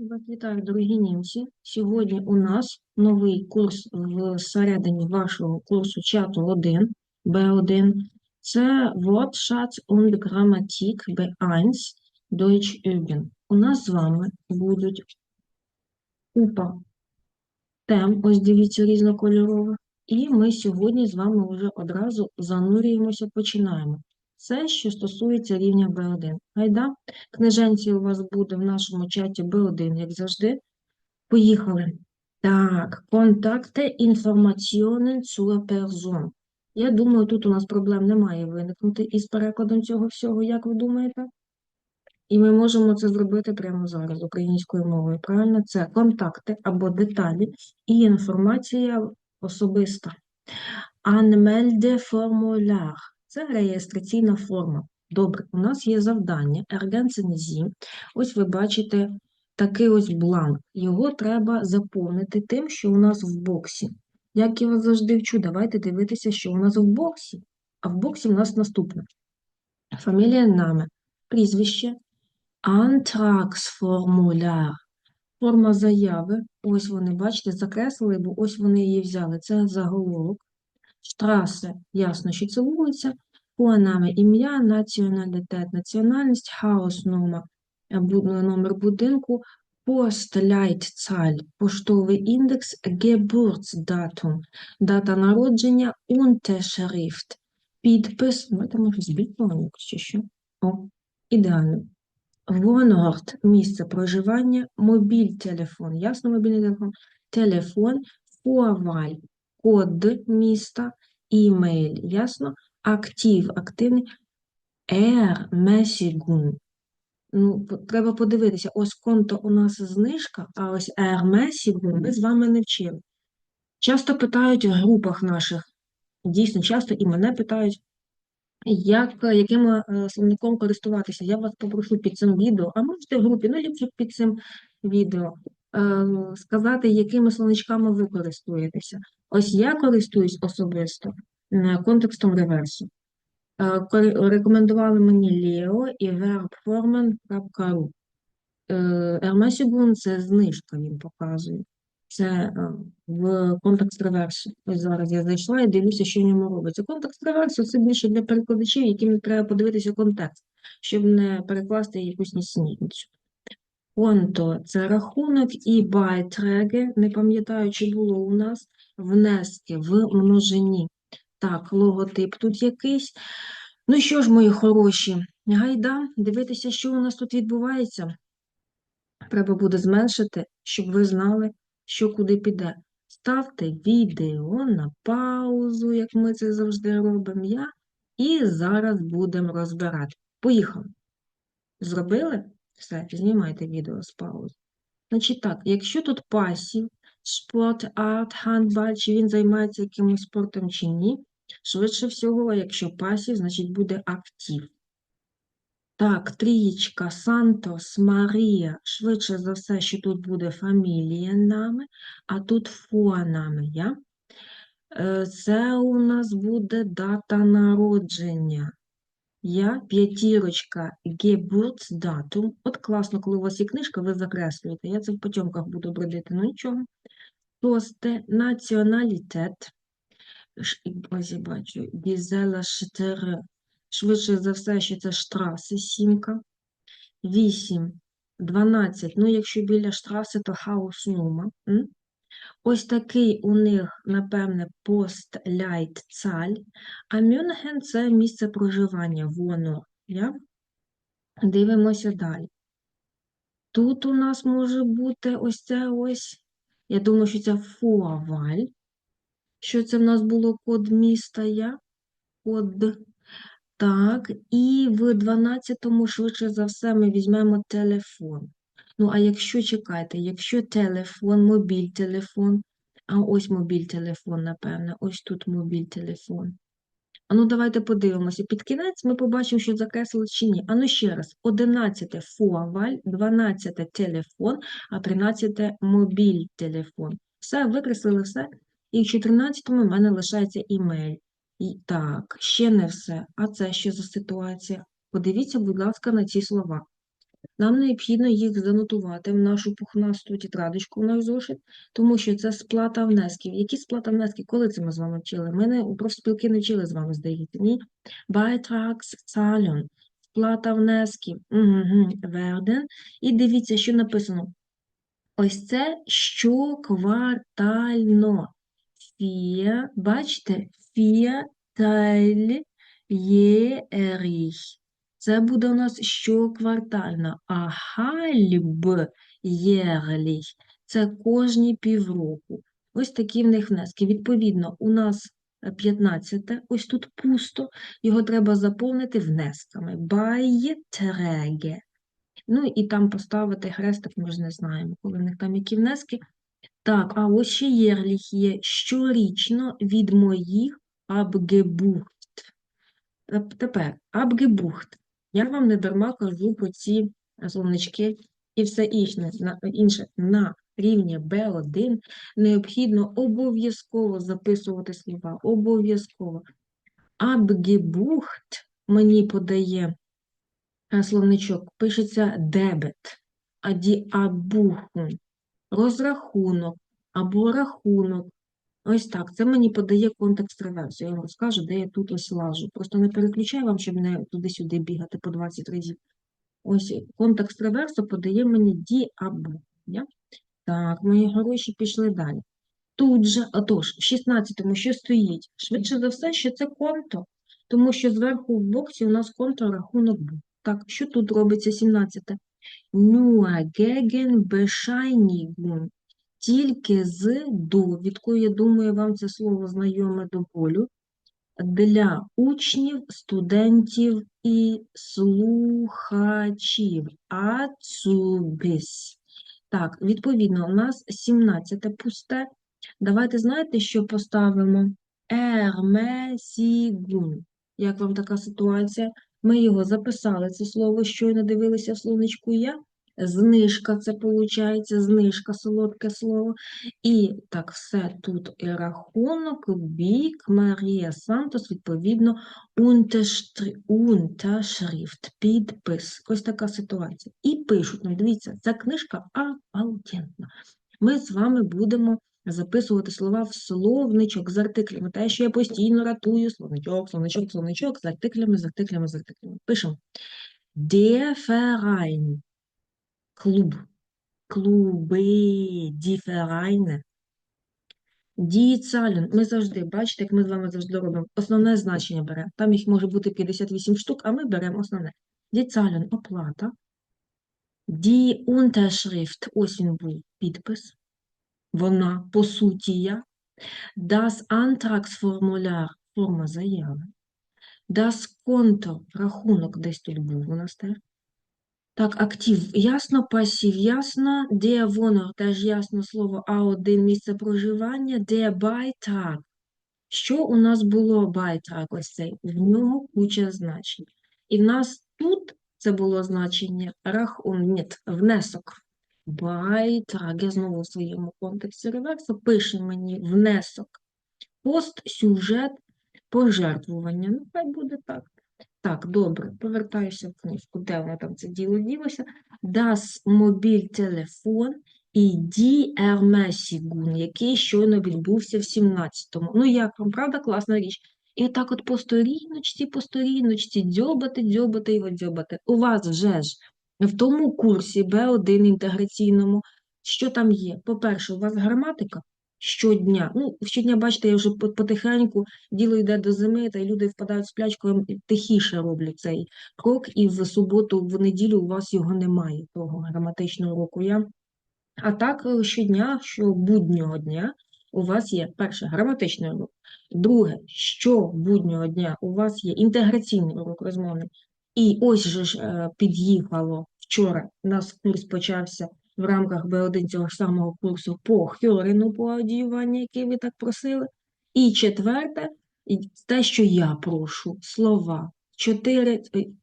Вас Вітаю, дорогі німці. Сьогодні у нас новий курс всередині вашого курсу чату 1, B1. Це Wortschatz und Grammatik B1 Deutsch üben. У нас з вами будуть купа тем, ось дивіться, різнокольорових. І ми сьогодні з вами вже одразу занурюємося, починаємо. Це, що стосується рівня B1. Гайда, книженці у вас буде в нашому чаті B1, як завжди. Поїхали. Так, контакти інформаціонен zur Person. Я думаю, тут у нас проблем немає виникнути із перекладом цього всього, як ви думаєте? І ми можемо це зробити прямо зараз українською мовою. Правильно? Це контакти або деталі і інформація особиста. Anmeldeformular – це реєстраційна форма. Добре, у нас є завдання ergänzen Ось ви бачите такий ось бланк. Його треба заповнити тим, що у нас в боксі. Як я вас завжди вчу, давайте дивитися, що у нас в боксі. А в боксі у нас наступне. Фамілія, нами, прізвище, Antragsformular. Форма заяви. Ось вони, бачите, закреслили, бо ось вони її взяли. Це заголовок. Штрасе, ясно, що це вулиця. Нами ім'я, націоналітет, національність, хаус номер, номер будинку, Постляйтцаль, поштовий індекс, Geburtsdatum, дата народження, Unterschrift, підпис, ну, це може збільшувати, якщо що. О, ідеально. Wohnort – місце проживання, мобіль-телефон, ясно, мобільний телефон, телефон, Vorwahl – код міста, імейл, ясно, актив, активний, Ermäßigung. Ну, треба подивитися, ось конто у нас знижка, а ось Ermäßigung ми з вами не вчили. Часто питають в групах наших, дійсно часто і мене питають, як, яким е, словником користуватися. Я вас попрошу під цим відео, а можете в групі, ну ліпше під цим відео, сказати, якими словничками ви користуєтеся. Ось я користуюсь особисто е, контекстом реверсу. Е, Рекомендували мені Leo і verbformen.ru. Ермесігун – це знижка, він показує. Це е, в контекст реверсу. Ось зараз я зайшла і дивлюся, що в ньому робиться. Контекст реверсу це більше для перекладачів, яким треба подивитися контекст, щоб не перекласти якусь нісенітницю. Конто – це рахунок і байтреги, не пам'ятаю, чи було у нас внески в множині. Так, логотип тут якийсь. Ну що ж, мої хороші, гайда, дивитися, що у нас тут відбувається. Треба буде зменшити, щоб ви знали, що куди піде. Ставте відео на паузу, як ми це завжди робимо я, і зараз будемо розбирати. Поїхали. Зробили? Все, знімайте відео з паузи. Значить так, якщо тут пасів, спорт, арт, гандбал, чи він займається якимось спортом чи ні, швидше всього, якщо пасів, значить буде актив. Так, трієчка, Сантос, Марія. Швидше за все, що тут буде фамілія нами, а тут фонами, я? Е, Це у нас буде дата народження. Я, п'ятірочка, Geburtsdatum. От класно, коли у вас є книжка, ви закреслюєте. Я це в потьомках буду бродити, ну нічого. Шосте, націоналітет. Ось я бачу, Гізела Штер. Швидше за все, що це штраси, сімка. 8, 12. Ну, якщо біля штраси, то хаус нума. Ось такий у них, напевне, пост-ляйт-цаль. А Мюнхен – це місце проживання, воно. Я? Дивимося далі. Тут у нас може бути ось це ось. Я думаю, що це Фуаваль. Що це в нас було код міста я? Код. Так, і в 12-му, швидше за все, ми візьмемо телефон. Ну, а якщо, чекайте, якщо телефон, мобіль-телефон, а ось мобіль-телефон, напевне, ось тут мобіль-телефон. А ну, давайте подивимося. Під кінець ми побачимо, що закреслили чи ні. А ну ще раз. 11 фуаваль, 12 телефон, а 13 мобіль-телефон. Все, викреслили все. І в 14-му в мене лишається імейл. І так, ще не все. А це що за ситуація? Подивіться, будь ласка, на ці слова. Нам необхідно їх занотувати в нашу пухнасту тетрадочку в наш зошит, тому що це сплата внесків. Які сплата внесків? Коли це ми з вами вчили? Ми не у профспілки не вчили з вами, здається, ні? Beitragszahlen, сплата внесків, угу. werden. І дивіться, що написано. Ось це щоквартально. Vier, бачите, vier Teil jährlich. Це буде у нас щоквартально, а halb jährlich – це кожні півроку. Ось такі в них внески. Відповідно, у нас 15, ось тут пусто, його треба заповнити внесками. Beiträge. Ну і там поставити хрестик, ми ж не знаємо, коли в них там які внески. Так, а ось ще єрліх є щорічно від моїх Абгебухт. Тепер Абгебухт. Я вам не дарма кажу про ці словнички і все інше на, рівні Б1 необхідно обов'язково записувати слова. Обов'язково. Абгебухт мені подає е, словничок, пишеться дебет, а ді абухун розрахунок або рахунок. Ось так. Це мені подає контекст реверсу. Я вам розкажу, де я тут ось лажу. Просто не переключаю вам, щоб не туди-сюди бігати по 20 разів. Ось контекст реверсу подає мені ді або. Так, мої гроші пішли далі. Тут же, отож, в 16-му що стоїть? Швидше за все, що це конто, тому що зверху в боксі у нас конто рахунок був. Так, що тут робиться 17-те? Nur gegen Bescheinigung. Тільки з довідкою, я думаю, вам це слово знайоме до болю, для учнів, студентів і слухачів. Ацубіс. Так, відповідно, у нас 17 пусте. Давайте знаєте, що поставимо? Ермесігун. Як вам така ситуація? Ми його записали, це слово, щойно дивилися в словничку я. Знижка, це виходить, знижка, солодке слово. І так, все тут і рахунок, бік, Марія Сантос, відповідно, унташрифт, підпис. Ось така ситуація. І пишуть нам, дивіться, ця книжка обалденна. Ми з вами будемо записувати слова в словничок з артиклями. Те, що я постійно ратую, словничок, словничок, словничок, з артиклями, з артиклями, з артиклями. Пишемо. Der Verein. Клуб. Клуби, Vereine. Die Zahlen. Ми завжди, бачите, як ми з вами завжди робимо. Основне значення беремо. Там їх може бути 58 штук, а ми беремо основне. Zahlen – оплата. Die Unterschrift – ось він був підпис вона по суті я. Das Antragsformular – форма заяви. Das Konto – рахунок десь тут був у нас теж. Так, актив ясно, пасів ясно, де вонор теж ясно слово А1 місце проживання, де байтак. Що у нас було байтак ось цей? В нього куча значень. І в нас тут це було значення рахун, ні, внесок. Байтраг, я знову в своєму контексті реверсу, пише мені внесок, пост, сюжет, пожертвування. Ну, хай буде так. Так, добре, повертаюся в книжку. Де воно там це діло ділося? Das Mobiltelefon і Die Ermäßigung, який щойно відбувся в 17-му. Ну, як вам, правда, класна річ? І отак от по сторіночці, по сторіночці, дзьобати, дзьобати його дзьобати. У вас вже ж в тому курсі Б1 інтеграційному, що там є? По-перше, у вас граматика щодня. Ну, щодня, бачите, я вже потихеньку діло йде до зими, та люди впадають в сплячку, тихіше роблять цей крок, і в суботу, в неділю у вас його немає, того граматичного року. Я... А так, е, щодня, що буднього дня у вас є перше граматичний урок. Друге, що буднього дня у вас є інтеграційний урок розмовний. І ось же ж е, під'їхало вчора, у нас курс почався в рамках Б1 цього ж самого курсу по хьорину, по одіюванню, який ви так просили. І четверте, те, що я прошу, слова. Чотири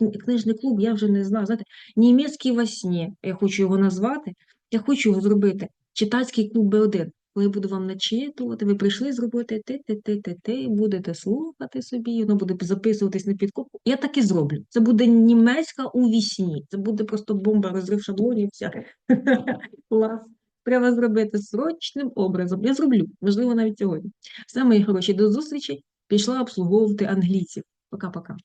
е, книжний клуб, я вже не знаю. Знаєте, німецький во сні, я хочу його назвати, я хочу його зробити. Читацький клуб Б1. Коли буду вам начитувати, ви прийшли з роботи, ти, ти, ти, ти, ти, будете слухати собі, воно буде записуватись на підкопку. Я так і зроблю. Це буде німецька у вісні. Це буде просто бомба, розрив всяке. Клас. Треба зробити срочним образом. Я зроблю, можливо, навіть сьогодні. Все, мої хороші, до зустрічі. Пішла обслуговувати англійців. Пока-пока.